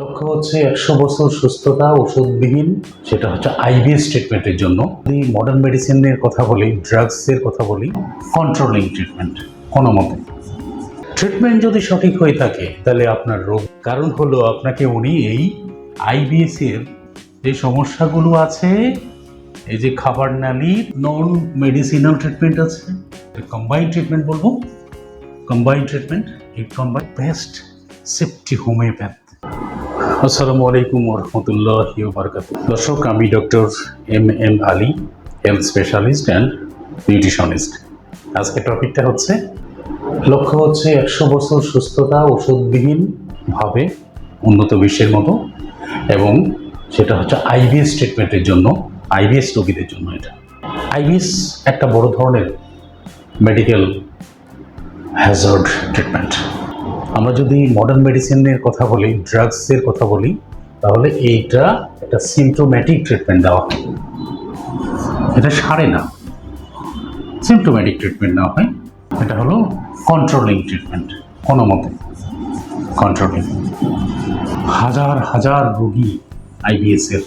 লক্ষ্য হচ্ছে একশো বছর সুস্থতা ওষুধবিহীন সেটা হচ্ছে আইবিএস ট্রিটমেন্টের জন্য। যদি মডার্ন মেডিসিনের কথা বলি ড্রাগসের কথা বলি কন্ট্রোলিং ট্রিটমেন্ট কোনো মতে। ট্রিটমেন্ট যদি সঠিক হয়ে থাকে, তাহলে আপনার রোগ। কারণ হলো আপনাকে উনি এই আইবিএস এর যে সমস্যাগুলো আছে, এই যে খাবার নালি নন মেডিসিনাল ট্রিটমেন্ট আছে কম্বাইন্ড ট্রিটমেন্ট বলব। কম্বাইন্ড ট্রিটমেন্ট এই কম্বাইন্ড বেস্ট সেফটি হোমিওপ্যাথ আসসালামু আলাইকুম রহমতুল্লাহ বারকাত দর্শক, আমি doctor M M Ali, health specialist and nutritionist. আজকে টপিকটা হচ্ছে, লক্ষ্য হচ্ছে একশো বছর সুস্থতা ওষুধবিহীনভাবে উন্নত বিশ্বের মতো এবং সেটা হচ্ছে আইবিএস ট্রিটমেন্টের জন্য, আইবিএস রোগীদের জন্য এটা। আইবিএস একটা বড় ধরনের মেডিকেল হ্যাজার্ড ট্রিটমেন্ট আমরা যদি মডার্ন মেডিসিনের কথা বলি ড্রাগসের কথা বলি, তাহলে এইটা একটা সিমটোম্যাটিক ট্রিটমেন্ট দেওয়া হয়। এটা সারে না। সিমটোম্যাটিক ট্রিটমেন্ট নেওয়া হয়। এটা হলো কন্ট্রোলিং ট্রিটমেন্ট কোনো মতে। কন্ট্রোলিং হাজার হাজার রোগী আইবিএসের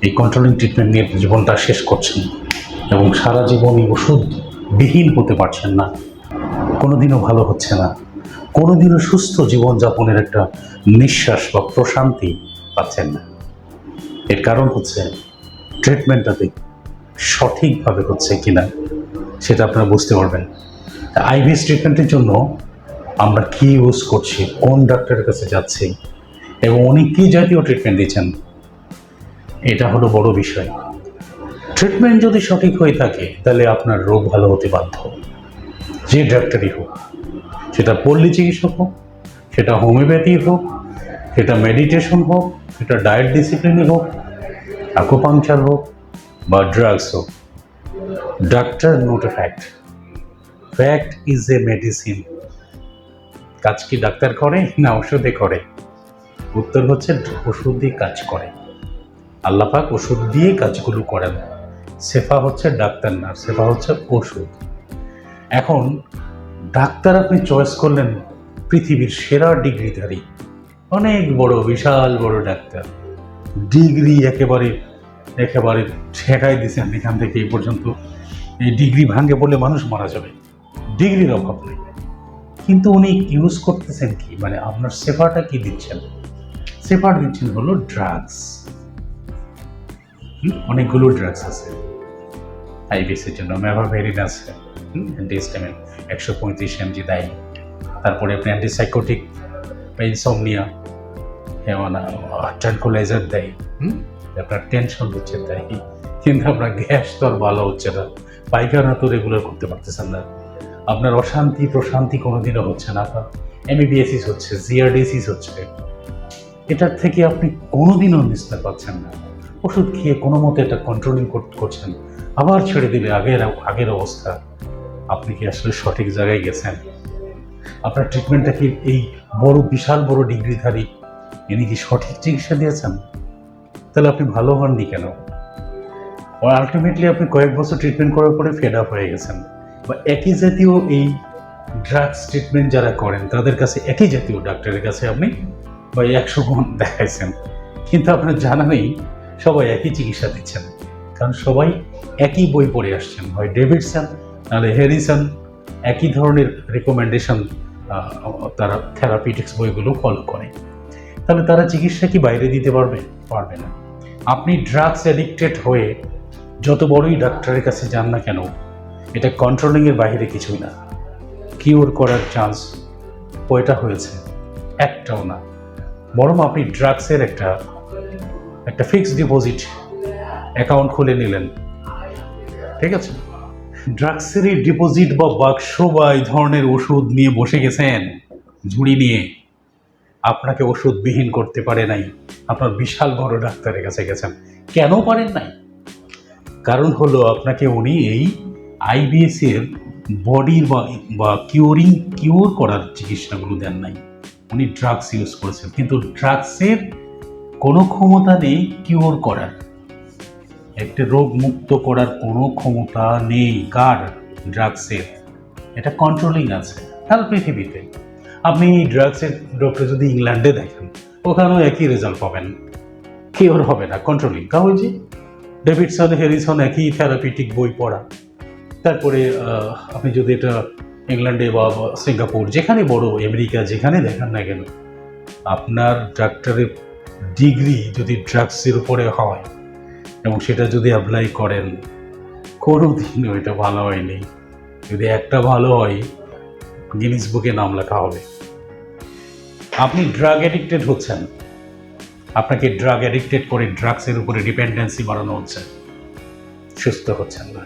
এই কন্ট্রোলিং ট্রিটমেন্ট নিয়ে জীবনটা শেষ করছেন এবং সারা জীবন এই ওষুধবিহীন হতে পারছেন না। কোনোদিনও ভালো হচ্ছে না। কোনোদিনও সুস্থ জীবনযাপনের একটা নিঃশ্বাস বা প্রশান্তি পাচ্ছেন না। এর কারণ হচ্ছে ট্রিটমেন্টটাতে সঠিকভাবে হচ্ছে কিনা, সেটা আপনারা বুঝতে পারবেন। আইভিএস ট্রিটমেন্টের জন্য আমরা কি ইউজ করছি, কোন ডাক্তারের কাছে যাচ্ছি, এবং উনি কী জাতীয় ট্রিটমেন্ট দিচ্ছেন, এটা হলো বড় বিষয়। ট্রিটমেন্ট যদি সঠিক হয়ে থাকে, তাহলে আপনার রোগ ভালো হতে বাধ্য। যে ডাক্তারই হোক। সেটা পল্লী চিকিৎসক হোক, সেটা হোমিওপ্যাথি হোক, সেটা মেডিটেশন হোক, সেটা ডায়েট ডিসিপ্লিনই হোক অ্যাকুপাংচার হোক বা ড্রাগস হোক। Doctor not a fact fact is a medicine কাজ কি ডাক্তার করে না ওষুধে করে? উত্তর হচ্ছে ওষুধ দিয়ে কাজ করে। আল্লাপাক ওষুধ দিয়ে কাজগুলো করেন। সেফা হচ্ছে ডাক্তার না সেফা হচ্ছে ওষুধ। এখন ডাক্তার আপনি চয়েস করলেন পৃথিবীর সেরা ডিগ্রিধারী। অনেক বড়, বিশাল বড় ডাক্তার। ডিগ্রি একেবারে একেবারে ঠেকাই দিয়েছেন এখান থেকে এই পর্যন্ত। এই ডিগ্রি ভাঙে বলে মানুষ মারা যাবে। ডিগ্রির অভাব নেই। কিন্তু উনি ইউজ করতেছেন কি? মানে আপনার সেফাটা কি দিচ্ছেন? সেফার দিচ্ছেন হলো ড্রাগস অনেকগুলো ড্রাগস আছে। আইবিএসের জন্য। ম্যাভাভেরিন আছে। অ্যান্টিস্টামিন একশো পঁয়ত্রিশ এমজি দেয়। তারপরে আপনি অ্যান্টিসাইকোটিক বা ইনসমনিয়া যেমন ট্রানকুলাইজার দেয়। হুম? আপনার টেনশন হচ্ছে দেয় কিন্তু আপনার গ্যাস তো আর ভালো হচ্ছে না। পায়খানা তো রেগুলার করতে পারতেছেন না। আপনার অশান্তি, প্রশান্তি কোনোদিনও হচ্ছে না। আপনার এমবিবিএসিস হচ্ছে জিআরডিসিস হচ্ছে। এটার থেকে আপনি কোনোদিনও নিস্তার পাচ্ছেন না। ওষুধ খেয়ে কোনো মতে এটা কন্ট্রোলিং করছেন আবার ছেড়ে দিলে আগের আগের অবস্থা। আপনি কি আসলে সঠিক জায়গায় গেছেন? আপনার ট্রিটমেন্টটা কি এই বড়, বিশাল বড় ডিগ্রিধারী, ইনি কি সঠিক চিকিৎসা দিয়েছেন? তাহলে আপনি ভালো হননি কেন? আলটিমেটলি আপনি কয়েক বছর ট্রিটমেন্ট করার পরে ফেড আপ হয়ে গেছেন। বা একই জাতীয় এই ড্রাগস ট্রিটমেন্ট যারা করেন, তাদের কাছে একই জাতীয় ডাক্তারের কাছে আপনি বা একশো গুণ দেখাইছেন। কিন্তু আপনার জানা নেই, সবাই একই চিকিৎসা দিচ্ছেন। কারণ সবাই একই বই পড়ে আসছেন। হয় ডেভিডসন, নাহলে হ্যারিসন, একই ধরনের রেকমেন্ডেশন তারা থেরাপিটিক্স বইগুলো ফলো করে। তাহলে তারা চিকিৎসা কি বাইরে দিতে পারবে? পারবে না। আপনি ড্রাগস অ্যাডিক্টেড হয়ে যত বড়ই ডাক্তারের কাছে যান না কেন, এটা কন্ট্রোলিংয়ের বাইরে কিছুই না। কিওর করার চান্স কয়টা হয়েছে? একটাও না। বরং আপনি ড্রাগসের একটা একটা ফিক্সড ডিপোজিট অ্যাকাউন্ট খুলে নিলেন। ঠিক আছে? ড্রাগসের এই ডিপোজিট বা বাক্স বা এই ধরনের ওষুধ নিয়ে বসে গেছেন, ঝুড়ি নিয়ে, আপনাকে ওষুধবিহীন করতে পারে নাই। আপনার বিশাল বড় ডাক্তারের কাছে গেছেন। কেন পারেন নাই? কারণ হলো আপনাকে উনি এই আইবিএস এর বডির বা কিউরিং, কিউর করার চিকিৎসাগুলো দেন নাই। উনি ড্রাগস ইউজ করেছেন। কিন্তু ড্রাগসের কোনো ক্ষমতা নেই কিওর করার। একটি রোগ মুক্ত করার কোনো ক্ষমতা নেই। কার? ড্রাগসের। এটা কন্ট্রোলিং আছে। সারা পৃথিবীতে। আপনি ড্রাগসের ডক্টর যদি ইংল্যান্ডে দেখেন, ওখানেও একই রেজাল্ট পাবেন। কিওর হবে না। কন্ট্রোলিং যে ডেভিডসন, হ্যারিসন একই থেরাপিটিক বই পড়া। তারপরে আপনি যদি এটা ইংল্যান্ডে বা সিঙ্গাপুর, যেখানে বড়, আমেরিকা, যেখানে দেখান না কেন, আপনার ডাক্তারের ডিগ্রি যদি ড্রাগসের উপরে হয় এবং সেটা যদি অ্যাপ্লাই করেন কোনো দিনও এটা ভালো হয়নি। যদি একটা ভালো হয় গিনিস বুকে নাম লেখা হবে। আপনি ড্রাগ অ্যাডিক্টেড হচ্ছেন। আপনাকে ড্রাগ অ্যাডিক্টেড করে ড্রাগসের উপরে ডিপেন্ডেন্সি বাড়ানো হচ্ছে। সুস্থ হচ্ছেন না।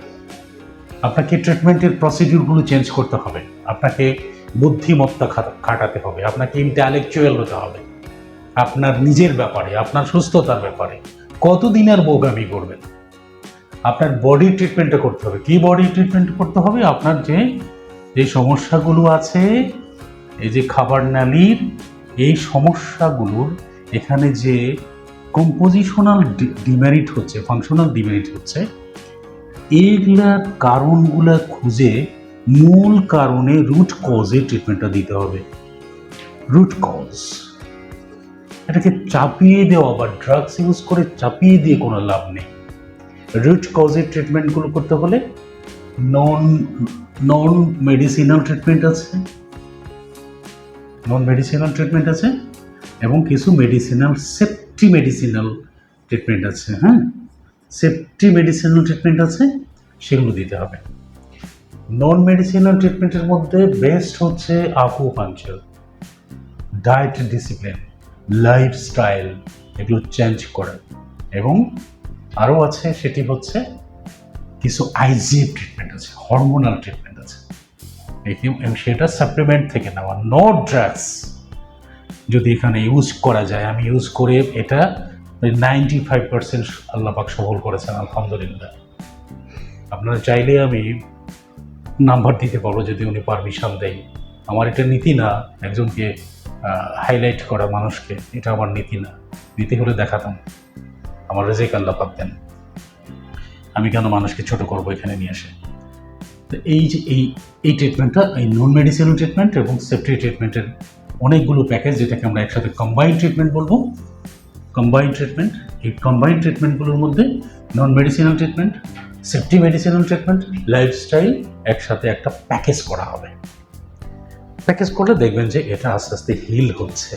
আপনাকে ট্রিটমেন্টের প্রসিডিউরগুলো চেঞ্জ করতে হবে। আপনাকে বুদ্ধিমত্তা খাটাতে হবে। আপনাকে ইন্টালেকচুয়াল হতে হবে। আপনার নিজের ব্যাপারে, আপনার সুস্থতার ব্যাপারে। কতদিন আর বোগামি করবেন? আপনার বডি ট্রিটমেন্টটা করতে হবে। কি বডি ট্রিটমেন্ট করতে হবে? আপনার যে যে সমস্যাগুলো আছে, এই যে খাবার নালীর, এই সমস্যাগুলোর এখানে যে কম্পোজিশনাল ডিমেরিট হচ্ছে ফাংশনাল ডিমেরিট হচ্ছে এইগুলার কারণগুলো খুঁজে মূল কারণে রুট কজে ট্রিটমেন্টটা দিতে হবে। রুট কজ এটাকে চাপিয়ে দেওয়া বা ড্রাগস ইউজ করে চাপিয়ে দিয়ে কোনো লাভ নেই। রুট কজের ট্রিটমেন্টগুলো করতে হলে নন নন মেডিসিনাল ট্রিটমেন্ট আছে নন মেডিসিনাল ট্রিটমেন্ট আছে এবং কিছু মেডিসিনাল সেফটি মেডিসিনাল ট্রিটমেন্ট আছে হ্যাঁ? সেফটি মেডিসিনাল ট্রিটমেন্ট আছে, সেগুলো দিতে হবে। নন মেডিসিনাল ট্রিটমেন্টের মধ্যে বেস্ট হচ্ছে acupuncture diet discipline lifestyle এগুলো চেঞ্জ করা। এবং আরও আছে, সেটি হচ্ছে কিছু আইজিএফ ট্রিটমেন্ট আছে হরমোনাল ট্রিটমেন্ট আছে। সেটা সাপ্লিমেন্ট থেকে নেওয়া নো ড্রাগস যদি এখানে ইউজ করা যায়, আমি ইউজ করে এটা নাইনটি ফাইভ পার্সেন্ট আল্লাপাক সফল করেছেন, আলহামদুলিল্লাহ। আপনারা চাইলে আমি নাম্বার দিতে পারব যদি উনি পারমিশন দেয়। আমার এটা নীতি না, একজনকে হাইলাইট করা মানুষকে, এটা আমার নীতি না। নীতি হলে দেখাতাম আমার রেজেক আল্লাহ পাক দেন। আমি কেন মানুষকে ছোট করব এখানে নিয়ে এসে? তো এই যে এই এই ট্রিটমেন্টটা এই নন মেডিসিনাল ট্রিটমেন্ট এবং সেফটি ট্রিটমেন্টের অনেকগুলো প্যাকেজ যেটাকে আমরা একসাথে কম্বাইন ট্রিটমেন্ট বলব কম্বাইন ট্রিটমেন্ট এই কম্বাইন ট্রিটমেন্টগুলোর মধ্যে non medicinal treatment safety medicinal treatment lifestyle একসাথে একটা প্যাকেজ করা হবে। প্যাকেজ করলে দেখবেন যে এটা আস্তে আস্তে হিল হচ্ছে।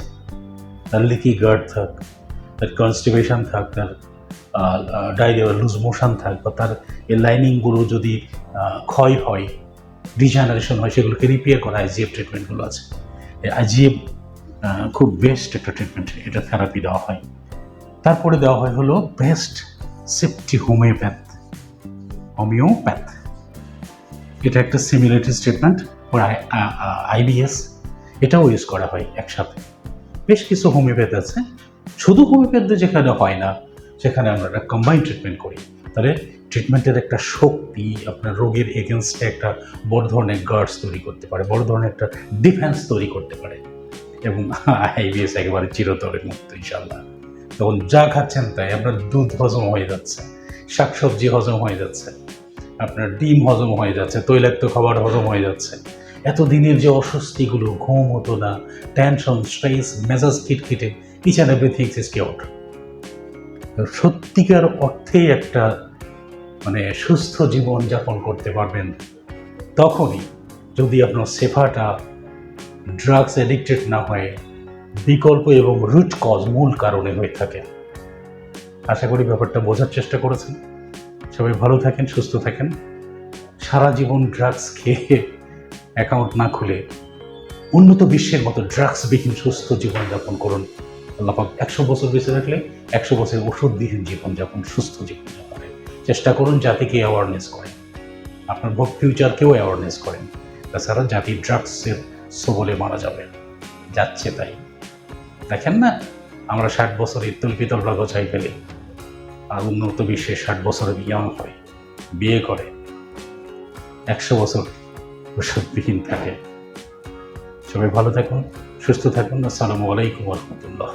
তার লিকি গার্ড থাক, তার কনস্টিপেশন থাক, তার ডায়রিয়া লুজ মোশন থাক, বা তার এই লাইনিংগুলো যদি ক্ষয় হয় ডিজেনারেশন হয়, সেগুলোকে রিপেয়ার করা আইজিএফ ট্রিটমেন্টগুলো আছে। আইজিএফ খুব বেস্ট একটা ট্রিটমেন্ট এটা থেরাপি দেওয়া হয়। তারপরে দেওয়া হয় হলো বেস্ট সেফটি হোমিওপ্যাথ হোমিওপ্যাথ এটা একটা সিমিলারিটিস ট্রিটমেন্ট ওর আইবিএস এটাও ইউজ করা হয় একসাথে। বেশ কিছু হোমিওপ্যাথ আছে। শুধু হোমিওপ্যাথে যেখানে হয় না, সেখানে আমরা একটা কম্বাইন ট্রিটমেন্ট করি। তাহলে ট্রিটমেন্টের একটা শক্তি, আপনার রোগের এগেনস্টে একটা বড় ধরনের গার্ডস তৈরি করতে পারে, বড় ধরনের একটা ডিফেন্স তৈরি করতে পারে। এবং আইবিএস একেবারে চিরতরের মুক্ত ইনশাল্লাহ তখন যা খাচ্ছেন তাই, আপনার দুধ হজম হয়ে যাচ্ছে, শাকসবজি হজম হয়ে যাচ্ছে। আপনার ডিম হজম হয়ে যাচ্ছে, তৈলাক্ত খাবার হজম হয়ে যাচ্ছে। এতদিনের যে অস্বস্তিগুলো, ঘুম হতো না টেনশন স্ট্রেস মেজাজ খিটখিটে itch and everything is cure সত্যিকার অর্থেই একটা মানে সুস্থ জীবন যাপন করতে পারবেন তখনই যদি আপনার সেফাটা ড্রাগস অ্যাডিক্টেড না হয়ে বিকল্প এবং রুট কজ মূল কারণে হয়ে থাকে। আশা করি ব্যাপারটা বোঝার চেষ্টা করেছেন। সবাই ভালো থাকেন, সুস্থ থাকেন। সারা জীবন ড্রাগস খেয়ে অ্যাকাউন্ট না খুলে উন্নত বিশ্বের মতো ড্রাগসবিহীন সুস্থ জীবনযাপন করুন। আল্লাপাক একশো বছর বেঁচে থাকলে একশো বছর ওষুধবিহীন জীবনযাপন, সুস্থ জীবনযাপনের চেষ্টা করুন জাতিকে অ্যাওয়ারনেস করেন আপনার ফিউচারকেও অ্যাওয়ারনেস করেন। তাছাড়া জাতি ড্রাগসের সবলে মারা যাবে। যাচ্ছে তাই। দেখেন না, আমরা ষাট বছর ইত্তল পিতল চাই ফেলি। আর উন্নত বিশ্বে ষাট বছরের ইয়াং হয় বিয়ে করে, একশো বছর ওষুধবিহীন থাকে। সবাই ভালো থাকুন, সুস্থ থাকুন। আসসালামু আলাইকুম রহমতুল্লাহ।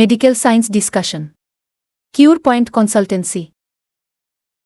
Medical Science Discussion cure point consultancy.